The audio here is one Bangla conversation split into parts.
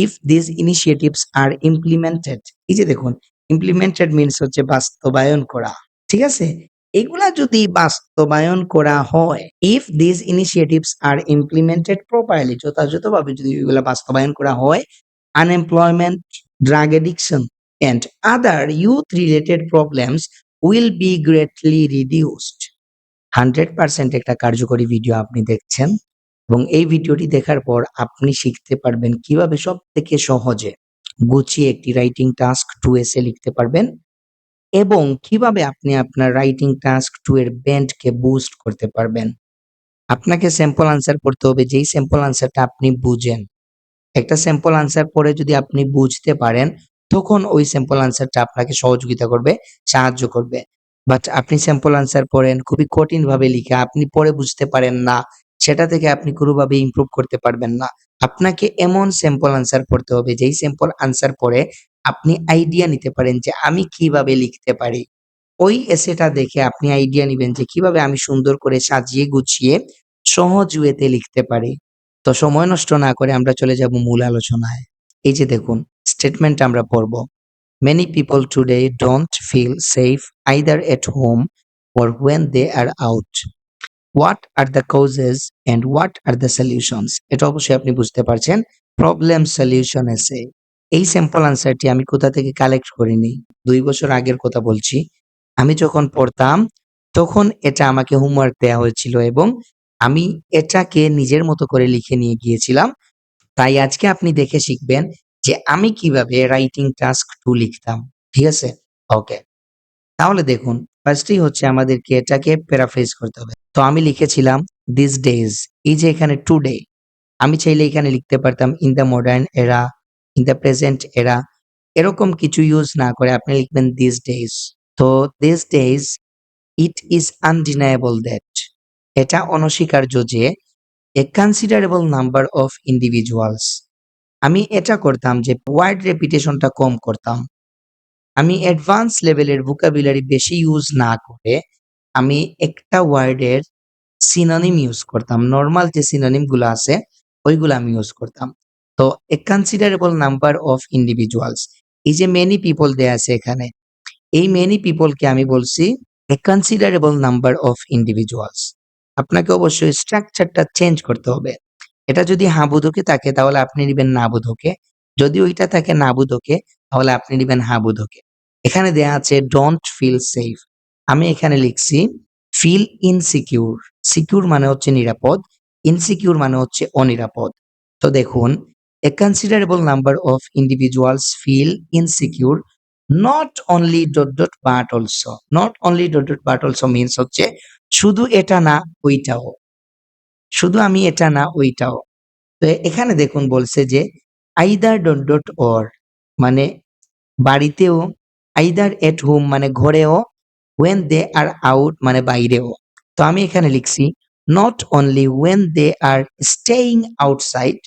If this initiatives are implemented এই যে দেখুন ইমপ্লিমেন্টেড মিনস হচ্ছে বাস্তবায়ন করা, ঠিক আছে? এগুলা যদি বাস্তবায়ন করা হয় if this initiatives are implemented properly যথাযথভাবে যদি এগুলা বাস্তবায়ন করা হয় unemployment drug addiction and other youth related problems will be greatly reduced hundred percent একটা কার্যকরী ভিডিও আপনি দেখছেন। এবং এই ভিডিওটি দেখার পর আপনি শিখতে পারবেন কীভাবে সব থেকে সহজে গুছিয়ে একটি রাইটিং টাস্ক টু এসে লিখতে পারবেন এবং কীভাবে আপনি আপনার রাইটিং টাস্ক টু এর ব্যান্ডকে বুস্ট করতে পারবেন। আপনাকে স্যাম্পল আনসার করতে হবে, যেই স্যাম্পল আনসারটা আপনি বুঝেন। একটা স্যাম্পল আনসার পরে যদি আপনি বুঝতে পারেন, তখন ওই স্যাম্পল আনসারটা আপনাকে সহযোগিতা করবে, সাহায্য করবে। বাট আপনি স্যাম্পল আনসার পড়েন, খুবই কঠিন ভাবে লিখে, আপনি পরে বুঝতে পারেন না। সেটা থেকে আপনি কোনোভাবে ইমপ্রুভ করতে পারবেন না। আপনাকে এমন স্যাম্পল আনসার পড়তে হবে, যেই স্যাম্পল আনসার পরে আপনি আইডিয়া নিতে পারেন যে আমি কীভাবে লিখতে পারি। ওই এসেটা দেখে আপনি আইডিয়া নেবেন যে কীভাবে আমি সুন্দর করে সাজিয়ে গুছিয়ে সহজ ওয়েতে লিখতে পারি। তো সময় নষ্ট না করে আমরা চলে যাব মূল আলোচনায়। এই যে দেখুন স্টেটমেন্ট আমরা পড়ব। Many people today don't feel safe either at home or when they are out. What are the causes and what are the solutions? এটা অবশ্যই আপনি বুঝতে পারছেন। প্রবলেম সলিউশন এসে এই স্যাম্পল আনসারটি আমি কোথা থেকে কালেক্ট করিনি দুই বছর আগের কথা বলছি। আমি যখন পড়তাম, তখন এটা আমাকে হোমওয়ার্ক দেওয়া হয়েছিল এবং আমি এটাকে নিজের মতো করে লিখে নিয়ে গিয়েছিলাম। তাই আজকে আপনি দেখে শিখবেন যে আমি কীভাবে রাইটিং টাস্ক টু লিখতাম। ঠিক আছে? ওকে তাহলে দেখুন ফার্স্টেই হচ্ছে আমাদেরকে এটাকে প্যারাফ্রেজ করতে হবে। তো আমি লিখেছিলাম দিস ডেজ এই যে এখানে টুডে আমি চাইলে এখানে লিখতে পারতাম in the modern era in the present era এরকম কিছু ইউজ না করে আপনি লিখবেন দিস ডেজ তো this days it is undeniable that এটা অনস্বীকার্য যে a considerable number of individuals আমি এটা করতাম যে ওয়ার্ড রেপিটেশনটা কম করতাম। আমি অ্যাডভান্স লেভেলের ভোকাবুলারি বেশি ইউজ না করে আমি একটা ওয়ার্ডের সিনোনিম ইউজ করতাম। নর্মাল যে সিনোনিমগুলো আছে, ওইগুলো আমি ইউজ করতাম। তো a considerable number of individuals এই যে মেনি পিপল দেয়া আছে এখানে, এই মেনি পিপলকে আমি বলছি a considerable number of individuals আপনাকে অবশ্যই স্ট্রাকচারটা চেঞ্জ করতে হবে। এটা যদি হাবুদকে থাকে, তাহলে আপনি নেবেন নাবুদকে। যদি ওইটা থাকে নাবুদকে, তাহলে আপনি নেবেন হাবুদকে। এখানে দেয়া আছে ডোন্ট ফিল সেফ আমি এখানে লিখছি ফিল ইনসিকিউর সিকিউর মানে হচ্ছে নিরাপদ ইনসিকিউর মানে হচ্ছে অনিরাপদ। তো দেখুন a considerable number of individuals feel insecure not only dot dot but also not only dot dot but also means হচ্ছে শুধু এটা না, ওইটাও। শুধু আমি এটা না, ওইটাও। তো এখানে দেখুন বলছে যে আইদার ডট ডট অর মানে বাড়িতেও আইদার এট হোম মানে ঘরেও ওয়েন দে আর আউট মানে বাইরেও। তো আমি এখানে লিখছি not only when they are staying outside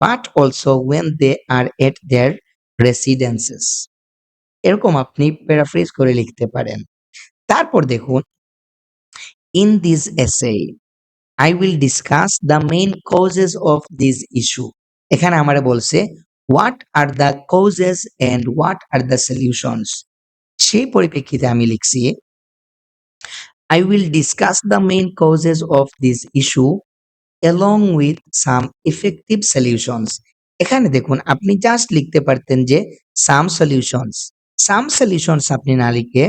but also when they are at their residences এরকম আপনি প্যারাফ্রেজ করে লিখতে পারেন। তারপর দেখুন in this essay I will discuss the main causes of this issue এখানে আমারে বলছে what are the causes and what are the solutions সেই পরিপ্রেক্ষিতে আমি লিখছি I will discuss the main causes of this issue along with some effective solutions. এখানে দেখুন, আপনি জাস্ট লিখতে পারতেন যে সাম সলিউশনস সাম সলিউশনস আপনি না লিখে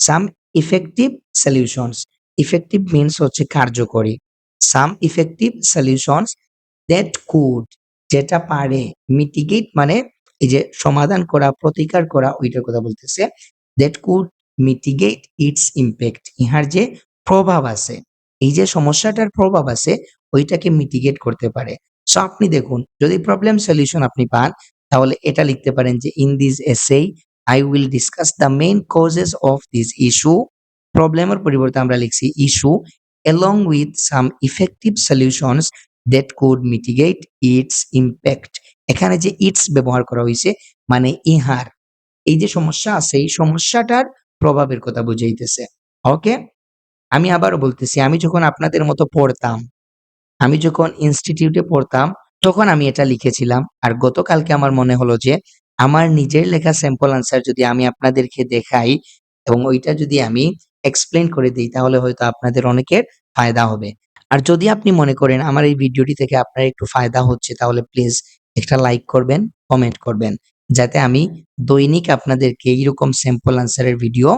some effective solutions effective means হচ্ছে কার্যকরী। Some effective solutions that could যেটা পারে মিটিগেট মানে এই যে সমাধান করা, প্রতিকার করা, ওইটার কথা বলতেছে। That could mitigate its impact ইহার যে প্রভাব আছে, এই যে সমস্যাটার প্রভাব আছে, ওইটাকে মিটিগেট করতে পারে। সো আপনি দেখুন, যদি প্রবলেম সলিউশন আপনি পান, তাহলে এটা লিখতে পারেন যে in this essay I will discuss the main causes of this issue প্রবলেমের পরিবর্তে আমরা লিখছি issue along with some effective solutions that could mitigate its impact. এখানে যে ইটস ব্যবহার করা হয়েছে মানে ইহার। এই যে সমস্যা আছে, এই সমস্যাটার প্রভাবের কথা বুঝাইতেছে ওকে আমি আবারও বলতেছি আমি যখন আপনাদের মতো পড়তাম আমি যখন ইনস্টিটিউটে পড়তাম তখন আমি এটা লিখেছিলাম। আর গতকালকে আমার মনে হলো যে আমার নিজের লেখা স্যাম্পল আনসার যদি আমি আপনাদেরকে দেখাই এবং ওইটা যদি আমি এক্সপ্লেন করে দিই তাহলে হয়তো আপনাদের অনেকের ফায়দা হবে। আর যদি আপনি মনে করেন আমার এই ভিডিওটি থেকে আপনার একটু ফায়দা হচ্ছে তাহলে প্লিজ একটা লাইক করবেন, কমেন্ট করবেন। যাতে আমি দৈনিক আপনাদেরকে এইরকম স্যাম্পল আনসারের ভিডিও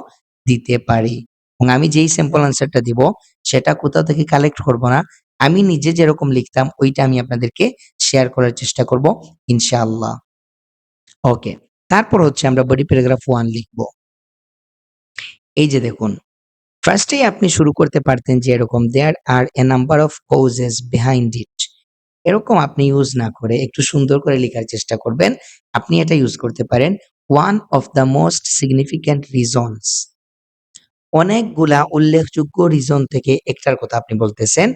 দিতে পারি। এবং আমি যেই স্যাম্পল আনসারটা দিব সেটা কোথাও থেকে কালেক্ট করব না। আমি নিজে যেরকম লিখতাম ওইটা আমি আপনাদেরকে শেয়ার করার চেষ্টা করব ইনশাআল্লাহ। ওকে। তারপর হচ্ছে আমরা বডি প্যারাগ্রাফ 1 লিখব। এই যে দেখুন, ফার্স্টেই আপনি শুরু করতে পারতেন যে এরকম there are a number of causes behind it. এরকম আপনি ইউজ না করে একটু সুন্দর করে লেখার চেষ্টা করবেন। আপনি এটা ইউজ করতে পারেন one of the most significant reasons. অনেকগুলা উল্লেখযোগ্য রিজন থেকে একটার কথা আপনি বলতেছেন।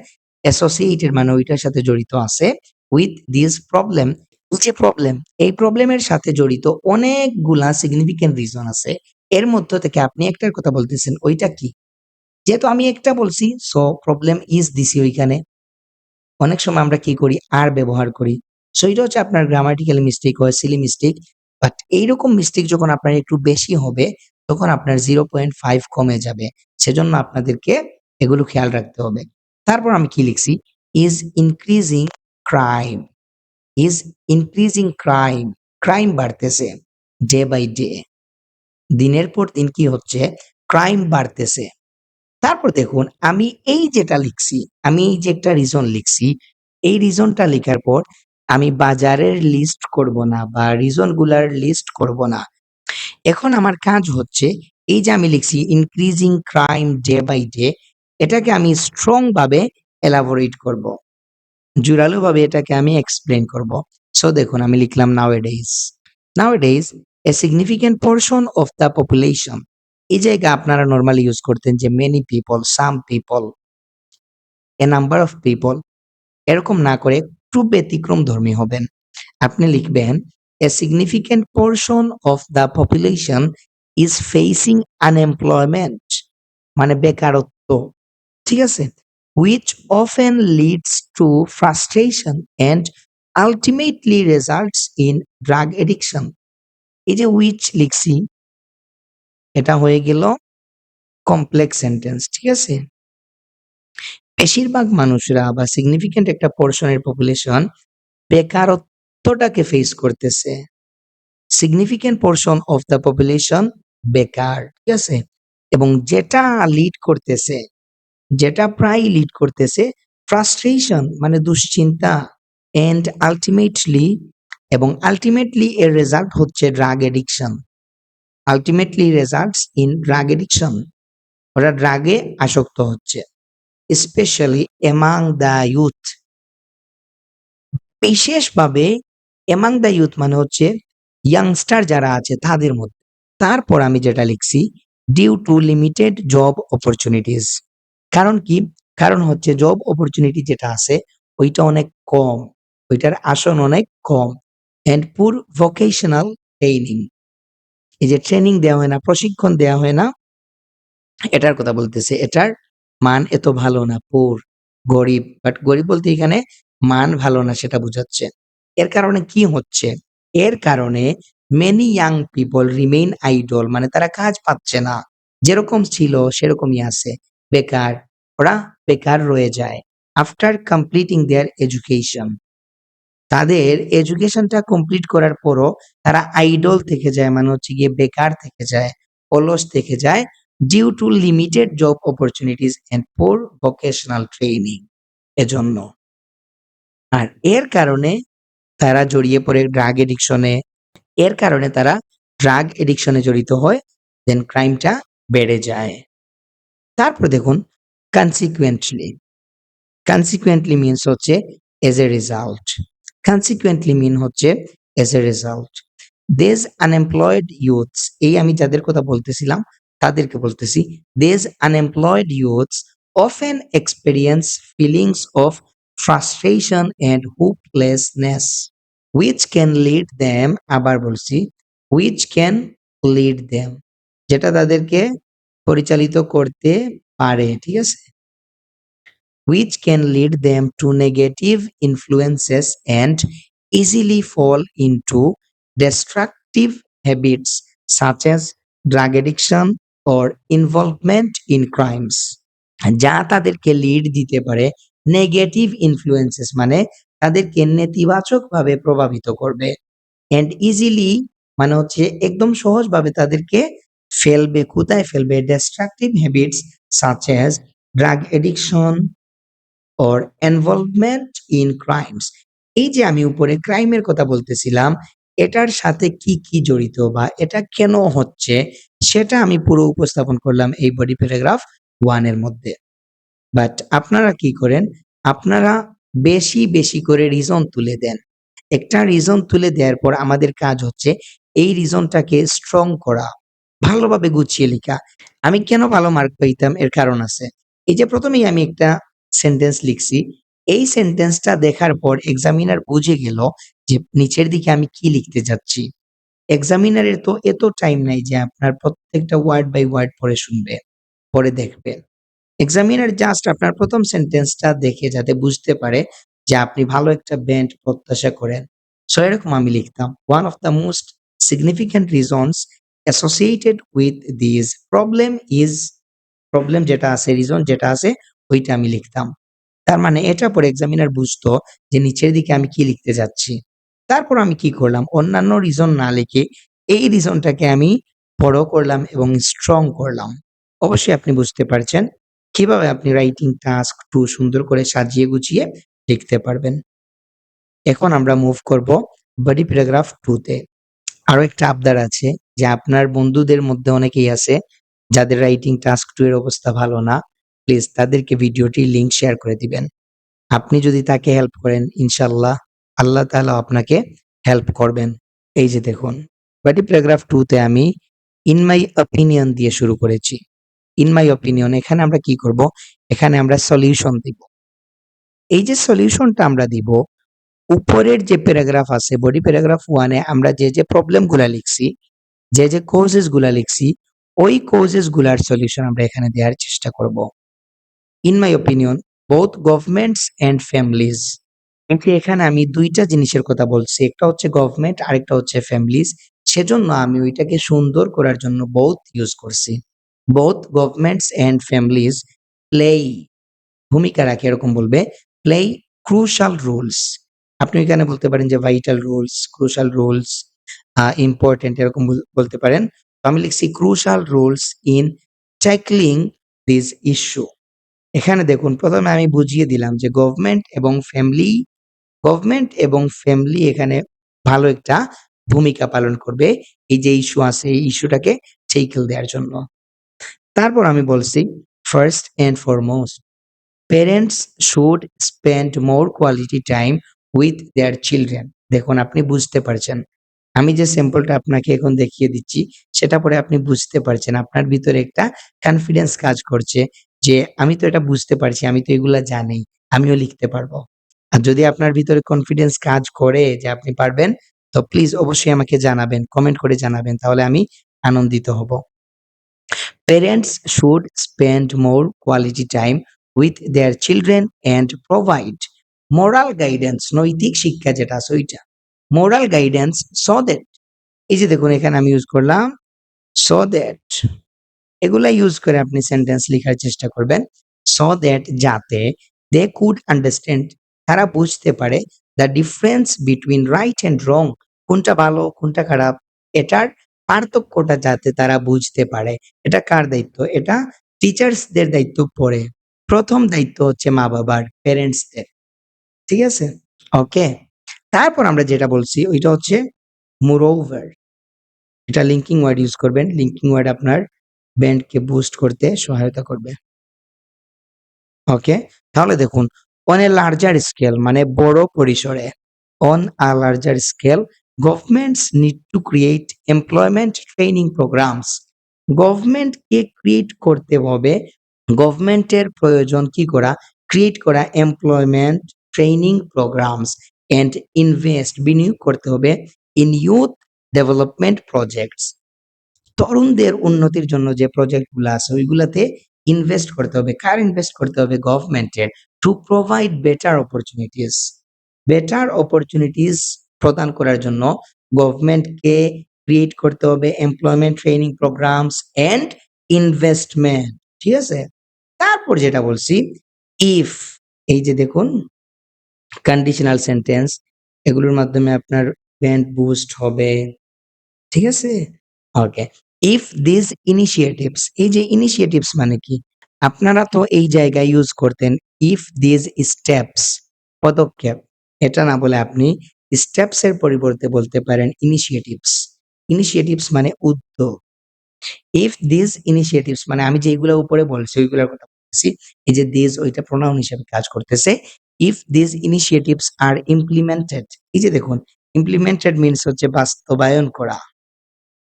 অ্যাসোসিয়েটেড মানে ওইটার সাথে জড়িত আছে উইথ দিস প্রবলেম। যে প্রবলেম, এই প্রবলেমের সাথে জড়িত অনেকগুলা সিগনিফিক্যান্ট রিজন আছে। এর মধ্য থেকে আপনি একটার কথা বলতেছেন ওইটা কি? যেহেতু আমি একটা বলছি সো প্রবলেম ইজ দিছি ওইখানে। অনেক সময় আমরা কি করি আর ব্যবহার করি। সো এটা হচ্ছে আপনার গ্রামাটিক্যাল মিস্টেক হয়, সিলি মিস্টেক। বাট এইরকম মিস্টেক যখন আপনার একটু বেশি হবে তখন আপনার 0.5 কমে যাবে। সেজন্য আপনাদেরকে এগুলো খেয়াল রাখতে হবে। তারপর আমি কি লিখছি? Is increasing crime. Is increasing crime. Crime বাড়তেছে ডে বাই ডে। দিনের পর দিন কি হচ্ছে? ক্রাইম বাড়তেছে। তারপর দেখুন আমি এই যেটা লিখছি, আমি এই যে একটা রিজন লিখছি, এই রিজনটা লেখার পর আমি বাজারের লিস্ট করব না বা রিজনগুলার লিস্ট করব না। এখন আমার কাজ হচ্ছে এই যে আমি লিখছি increasing crime day by day এটাকে আমি স্ট্রং ভাবে এলাবোরেট করব। জোরালোভাবে এটাকে আমি এক্সপ্লেন করব। সো দেখুন আমি লিখলাম nowadays. Nowadays a significant portion of the population. এই জায়গা আপনারা নরমালি ইউজ করতেন যে many people, some people, a number of people এরকম না করে একটু ব্যতিক্রম ধর্মী হবেন। আপনি লিখবেন a significant portion of the population is facing unemployment মানে বেকারত্ব। ঠিক আছে? Which often leads to frustration and ultimately results in drug addiction এই যে উইচ লিখছি এটা হয়ে গেল কমপ্লেক্স সেন্টেন্স। ঠিক আছে? বেশিরভাগ মানুষরা বা সিগনিফিক্যান্ট একটা পোরশনের পপুলেশন বেকারত্বটাকে ফেস করতেছে। Significant portion of the population বেকার। ঠিক আছে? এবং যেটা লিড করতেছে, যেটা প্রায় লিড করতেছে ফ্রাস্ট্রেশন মানে দুশ্চিন্তা অ্যান্ড আলটিমেটলি এবং আলটিমেটলি এর রেজাল্ট হচ্ছে drug addiction. Ultimately results in drug addiction. ওরা ড্রাগে আসক্ত হচ্ছে। Specially among the youth. বিশেষভাবে এমাং দ্য ইউথ মানে হচ্ছে ইয়াংস্টার যারা আছে তাদের মধ্যে। তারপর আমি যেটা লিখছি due to limited job opportunities. কারণ কি? কারণ হচ্ছে জব অপরচুনিটি যেটা আছে, ওইটা অনেক কম। ওইটার আসন অনেক কম। And poor vocational training. এই যে ট্রেনিং দেওয়া হয় না, প্রশিক্ষণ দেওয়া হয় না এটার কথা বলতেছে। এটার মান এত ভালো না, পুর, গরিব। বাট গরিব বলতে এখানে মান ভালো না সেটা বোঝাচ্ছে। এর কারণে কি হচ্ছে? এর কারণে many young people remain idle মানে তারা কাজ পাচ্ছে না। যেরকম ছিল সেরকমই আছে। বেকার। ওরা বেকার রয়ে যায়। After completing their education. তাদের এডুকেশনটা কমপ্লিট করার পরও তারা আইডল থেকে যায় মানে হচ্ছে গিয়ে বেকার থেকে যায়, অলস থেকে যায় due to limited job opportunities and poor vocational training এজন্য। আর এর কারণে তারা জড়িয়ে পড়ে ড্রাগ এডিকশনে এর কারণে তারা ড্রাগ এডিকশনে জড়িত হয়। দেন ক্রাইমটা বেড়ে যায়। তারপর দেখুন কনসিকুয়েন্টলি। কনসিকুয়েন্টলি মিনস হচ্ছে as a result. Consequently mean হচ্ছে as a result. These unemployed youths এই আমি যাদের কথা বলতেছিলাম, তাদেরকে বলতেছি। These unemployed youths often experience feelings of frustration and hopelessness which can lead them আবার বলছি হুইচ ক্যান লিড দেম যেটা তাদেরকে পরিচালিত করতে পারে। ঠিক আছে? Which can lead them to negative influences and easily fall into destructive habits such as drug addiction or involvement in crimes যা তাদেরকে লিড দিতে পারে নেগেটিভ ইনফ্লুয়েন্সেস মানে তাদেরকে নেতিবাচকভাবে প্রভাবিত করবে এন্ড ইজিলি মানে হচ্ছে একদম সহজভাবে তাদেরকে ফেলবে কোথায় ফেলবে destructive habits such as drug addiction or involvement in crimes এই যে আমি উপরে ক্রাইমের কথা বলতেছিলাম, এটার সাথে কি কি জড়িত বা এটা কেন হচ্ছে, সেটা আমি পুরো উপস্থাপন করলাম এই বডি প্যারাগ্রাফ ওয়ানের মধ্যে। বাট আপনারা কি করেন, আপনারা বেশি বেশি করে রিজন তুলে দেন। একটা রিজন তুলে দেওয়ার পর আমাদের কাজ হচ্ছে এই রিজনটাকে স্ট্রং করা, ভালোভাবে গুছিয়ে লেখা। আমি কেন ভালো মার্ক পাইতাম? এর কারণ আছে। এই যে প্রথমেই আমি একটা সেন্টেন্স লিখছি। এই সেন্টেন্সটা দেখার পর এক্সামিনার বুঝে গেল যে নিচের দিকে আমি কি লিখতে যাচ্ছি। এক্সামিনারের তো এত টাইম নাই যে আপনার প্রত্যেকটা ওয়ার্ড বাই ওয়ার্ড পড়ে শুনবে, পরে দেখবে। এক্সামিনার জাস্ট আপনার প্রথম সেন্টেন্সটা দেখে যাতে বুঝতে পারে যে আপনি ভালো একটা ব্যান্ড প্রত্যাশা করেন। সো এরকম আমি লিখতাম। One of the most significant reasons associated with this problem is problem যেটা আছে রিজন যেটা আছে ওইটা আমি লিখতাম। তার মানে এটা পরে এক্সামিনার বুঝতো যে নিচের দিকে আমি কি লিখতে যাচ্ছি। তারপর আমি কি করলাম? অন্যান্য রিজন না লিখে এই রিজনটাকে আমি বড় করলাম এবং স্ট্রং করলাম। অবশ্যই আপনি বুঝতে পারছেন কীভাবে আপনি রাইটিং টাস্ক টু সুন্দর করে সাজিয়ে গুছিয়ে লিখতে পারবেন। এখন আমরা মুভ করব বডি প্যারাগ্রাফ টু তে। আরও একটা আবদার আছে যে আপনার বন্ধুদের মধ্যে অনেকেই আছে যাদের রাইটিং টাস্ক টু এর অবস্থা ভালো না। প্লিজ তাদেরকে ভিডিওটির লিংক শেয়ার করে দিবেন। আপনি যদি তাকে হেল্প করেন ইনশাল্লাহ আল্লাহ তালা আপনাকে হেল্প করবেন। এই যে দেখুন বডি প্যারাগ্রাফ টু তে আমি ইন মাই অপিনিয়ন দিয়ে শুরু করেছি। ইন মাই অপিনিয়ন এখানে আমরা কি করব? এখানে আমরা সলিউশন দিব। এই যে সলিউশনটা আমরা দিব, উপরের যে প্যারাগ্রাফ আছে বডি প্যারাগ্রাফ ওয়ানে আমরা যে যে প্রবলেমগুলা লিখছি, যে যে কোজেসগুলা লিখছি, ওই কোজেসগুলার সলিউশন আমরা এখানে দেওয়ার চেষ্টা করব। In my opinion both governments and families কিন্তু এখানে আমি দুইটা জিনিসের কথা বলছি, একটা হচ্ছে গভর্নমেন্ট আরেকটা হচ্ছে ফ্যামিলিজ সেজন্য আমি ওইটাকে সুন্দর করার জন্য বোথ ইউজ করছি। Both governments and families play ভূমিকা রাখে, এরকম বলবে প্লে ক্রুশাল রুলস আপনি এখানে বলতে পারেন যে vital roles crucial roles important এরকম বল- বলতে পারেন। আমি লিখছি crucial roles in tackling this issue এখানে দেখুন, প্রথমে আমি বুঝিয়ে দিলাম যে গভর্নমেন্ট এবং ফ্যামিলি গভর্নমেন্ট এবং ফ্যামিলি এখানে ভালো একটা ভূমিকা পালন করবে। এই যে ইস্যু আছে, এই ইস্যুটাকে টেকেল দেওয়ার জন্য। তারপর আমি বলছি first and foremost parents should spend more quality time with their children দেখুন, আপনি বুঝতে পারছেন। আমি যে স্যাম্পলটা আপনাকে এখন দেখিয়ে দিচ্ছি, সেটা পরে আপনি বুঝতে পারছেন। আপনার ভিতরে একটা কনফিডেন্স কাজ করছে। যে আমি তো এটা বুঝতে পারছি, আমি তো এগুলা জানি, আমিও লিখতে পারব। আর যদি আপনার ভিতরে কনফিডেন্স কাজ করে যে আপনি পারবেন, তো প্লিজ অবশ্যই আমাকে জানাবেন কমেন্ট করে জানাবেন, তাহলে আমি আনন্দিত হব। Parents should spend more quality time with their children and provide moral guidance নৈতিক শিক্ষা যেটা আছে ওইটা। মোরাল গাইডেন্স সো দ্যাট এই যে দেখুন এখানে আমি ইউজ করলাম সো দ্যাট এগুলা ইউজ করে আপনি সেন্টেন্স লেখার চেষ্টা করবেন সো দ্যাট যাতে দে কুড আন্ডারস্ট্যান্ড তারা বুঝতে পারে the difference between right and wrong কোনটা ভালো, কোনটা খারাপ, এটার পার্থক্যটা যাতে তারা বুঝতে পারে। এটা কার দায়িত্ব? এটা টিচার্সদের দায়িত্ব পড়ে। প্রথম দায়িত্ব হচ্ছে মা বাবার প্যারেন্টসদের ঠিক আছে? ওকে তারপর আমরা যেটা বলছি, ওইটা হচ্ছে মোরওভার এটা লিঙ্কিং ওয়ার্ড ইউজ করবেন। লিঙ্কিং ওয়ার্ড আপনার ব্যান্ডকে বুস্ট করতে সহায়তা করবে। ওকে তাহলে দেখুন অন এ লার্জার স্কেল মানে বড় পরিসরে on a larger scale governments need to create employment training programmes গভর্নমেন্টকে ক্রিয়েট করতে হবে গভর্নমেন্টের প্রয়োজন কি করা? ক্রিয়েট করা employment training programs and invest বিনিয়োগ করতে হবে ইন ইউথ ডেভেলপমেন্ট প্রজেক্টস তরুণদের উন্নতির জন্য যে প্রজেক্টগুলো আছে, ওইগুলাতে ইনভেস্ট করতে হবে। কার ইনভেস্ট করতে হবে? গভর্নমেন্টের to provide better opportunities better opportunities প্রদান করার জন্য গভর্নমেন্টকে ক্রিয়েট করতে হবে। Employment training programs and investment ঠিক আছে? তারপর যেটা বলছি ইফ এই যে দেখুন কন্ডিশনাল সেন্টেন্স এগুলোর মাধ্যমে আপনার ব্যান্ড বুস্ট হবে। ঠিক আছে? ওকে ইফ দিস ইনিশিয়েটিভস এই যে ইনিশিয়েটিভস মানে কি? আপনারা তো এই জায়গায় ইউজ করতেন ইফ দিস স্টেপস পদক্ষেপ। এটা না বলে আপনি স্টেপস এর পরিবর্তে বলতে পারেন ইনিশিয়েটিভস ইনিশিয়েটিভস মানে উদ্যোগ। ইফ দিস ইনিশিয়েটিভস মানে আমি যেগুলো উপরে বলছি, ওইগুলোর কথা বলতেছি, এই যে দিস ওইটা প্রোনাউন হিসেবে কাজ করতেছে। If this initiatives are implemented এই যে দেখুন ইমপ্লিমেন্টেড মিনস হচ্ছে বাস্তবায়ন করা।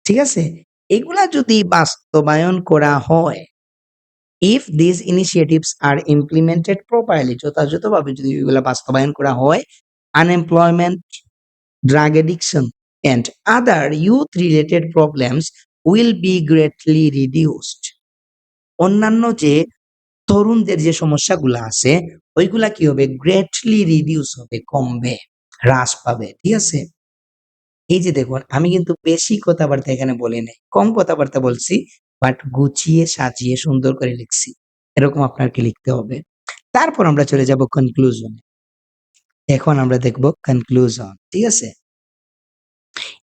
ঠিক আছে? এগুলা যদি বাস্তবায়ন করা হয় if this initiatives are implemented properly যথাযথভাবে যদি এগুলা বাস্তবায়ন করা হয় unemployment drug addiction and other youth related problems will be greatly reduced অন্যান্য যে তরুণদের যে সমস্যাগুলো আছে, ওইগুলা কি হবে? গ্রেটলি রিডিউস হবে, কমবে, হ্রাস পাবে, ঠিক আছে? এই যে দেখুন, আমি কিন্তু বেশি কথাবার্তা এখানে বলি নাই, কম কথাবার্তা বলছি বাট গুছিয়ে সাজিয়ে সুন্দর করে লিখছি। এরকম আপনাকে লিখতে হবে। তারপর আমরা চলে যাব কনক্লুশনে এখন আমরা দেখব কনক্লুশন ঠিক আছে?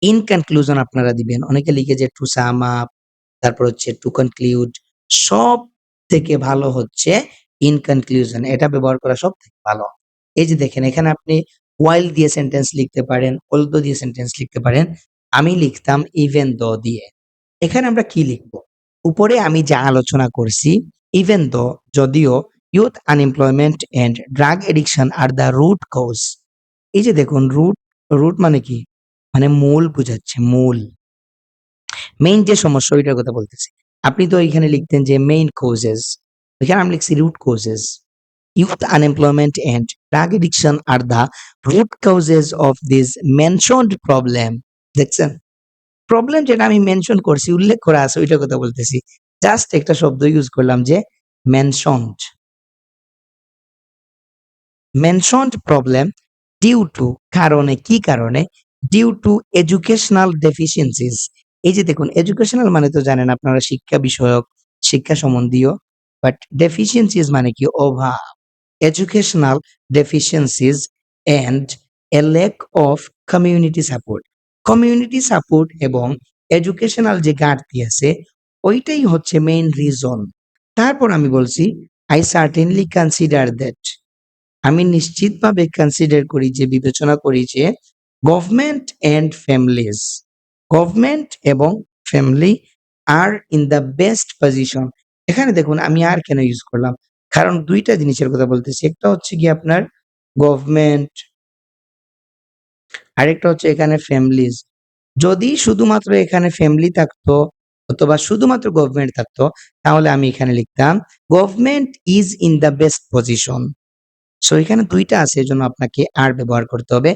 ইন কনক্লুশন আপনারা দিবেন, অনেকে লিখে যে টু সাম আপ তারপর হচ্ছে টু কনক্লুড সব থেকে ভালো হচ্ছে ইন কনক্লুশন এটা ব্যবহার করা সব থেকে ভালো। এই যে দেখেন, এখানে আপনি ওয়াইল দিয়ে সেন্টেন্স লিখতে পারেন অলদো দিয়ে সেন্টেন্স লিখতে পারেন, আমি লিখতাম ইভেন দ দিয়ে। এখানে আমরা কি লিখব? উপরে আমি যা আলোচনা করছি ইভেন দ যদিও youth unemployment and drug addiction are the root cause এই যে দেখুন রুট রুট মানে কি? মানে মূল বোঝাচ্ছে, মূল। মেইন যে সমস্যা, ওইটার কথা বলতেছি। আপনি তো এখানে লিখতেন যে মেইন কোজেস এখানে আমি লিখছি root causes youth unemployment and drug addiction are the root causes of this mentioned problem. দেখছেন? প্রবলেম যেটা আমি মেনশন করছি, উল্লেখ করা আছে, ওইটার কথা বলতেছি। জাস্ট একটা শব্দ ইউজ করলাম যে mentioned mentioned problem due to কারণে, কি কারণে? ডিউ টু এডুকেশনাল ডেফিসিয়েন্সিস এই যে দেখুন এডুকেশনাল মানে তো জানেন আপনারা শিক্ষা বিষয়ক, শিক্ষা সম্বন্ধীয় বাট ডেফিসিয়েন্সিস মানে কি? অভাব। Educational deficiencies and a lack of community support. Community support এবং এডুকেশনাল যে ঘাটতি আছে, ওইটাই হচ্ছে মেইন রিজন তারপর আমি বলছি আই সার্টেনলি কনসিডার দ্যাট আমি নিশ্চিতভাবে কনসিডার করি যে, বিবেচনা করি যে গভর্নমেন্ট এন্ড ফ্যামিলিজ গভর্নমেন্ট এবং family are in the best position এখানে দেখুন, আমি আর কেন ইউজ করলাম? কারণ দুইটা জিনিসের কথা বলতেছি। একটা হচ্ছে কি আপনার গভর্নমেন্ট আরেকটা হচ্ছে এখানে ফ্যামিলিজ যদি শুধুমাত্র এখানে ফ্যামিলি থাকতো, অথবা শুধুমাত্র গভর্নমেন্ট থাকতো, তাহলে আমি এখানে লিখতাম government is in the best position so এখানে দুইটা আছে, এজন্য আপনাকে আর ব্যবহার করতে হবে।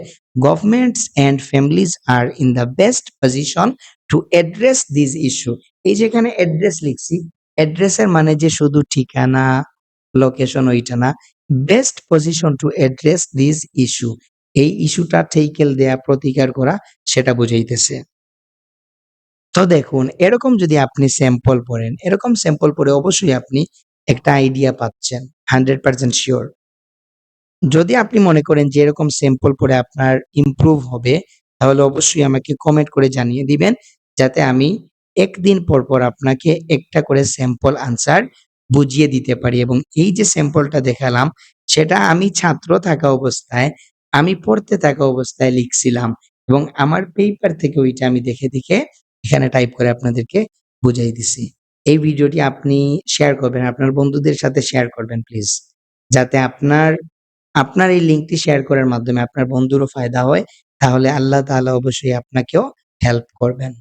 Governments and families are in the best position to address this issue এই যে এখানে অ্যাড্রেস লিখছি অ্যাড্রেসের মানে যে শুধু ঠিকানা লোকেশন ওইটা না। Best position to address this issue এই ইস্যুটা টেকেল দেয়া, প্রতিকার করা, সেটা বুঝাইতেছে। তো দেখুন, এরকম যদি আপনি স্যাম্পল পড়েন, এরকম স্যাম্পল পড়ে অবশ্যই আপনি একটা আইডিয়া পাচ্ছেন হান্ড্রেড পার্সেন্ট শিওর যদি আপনি মনে করেন যে এরকম স্যাম্পল পড়ে আপনার ইমপ্রুভ হবে, তাহলে অবশ্যই আমাকে কমেন্ট করে জানিয়ে দিবেন, যাতে আমি একদিন পর পর আপনাকে একটা করে স্যাম্পল আনসার বুঝিয়ে দিতে পারি এবং এই যে স্যাম্পলটা দেখালাম, সেটা আমি ছাত্র থাকা অবস্থায়, আমি পড়তে থাকা অবস্থায় লিখছিলাম এবং আমার পেপার থেকে ওইটা আমি দেখে দেখে এখানে টাইপ করে আপনাদেরকে বুঝাই দিছি। এই ভিডিওটি আপনি শেয়ার করবেন, আপনার বন্ধুদের সাথে শেয়ার করবেন প্লিজ যাতে আপনার আপনার এই লিঙ্কটি শেয়ার করার মাধ্যমে আপনার বন্ধুরও ফায়দা হয়, তাহলে আল্লাহ তাআলা অবশ্যই আপনাকেও হেল্প করবেন।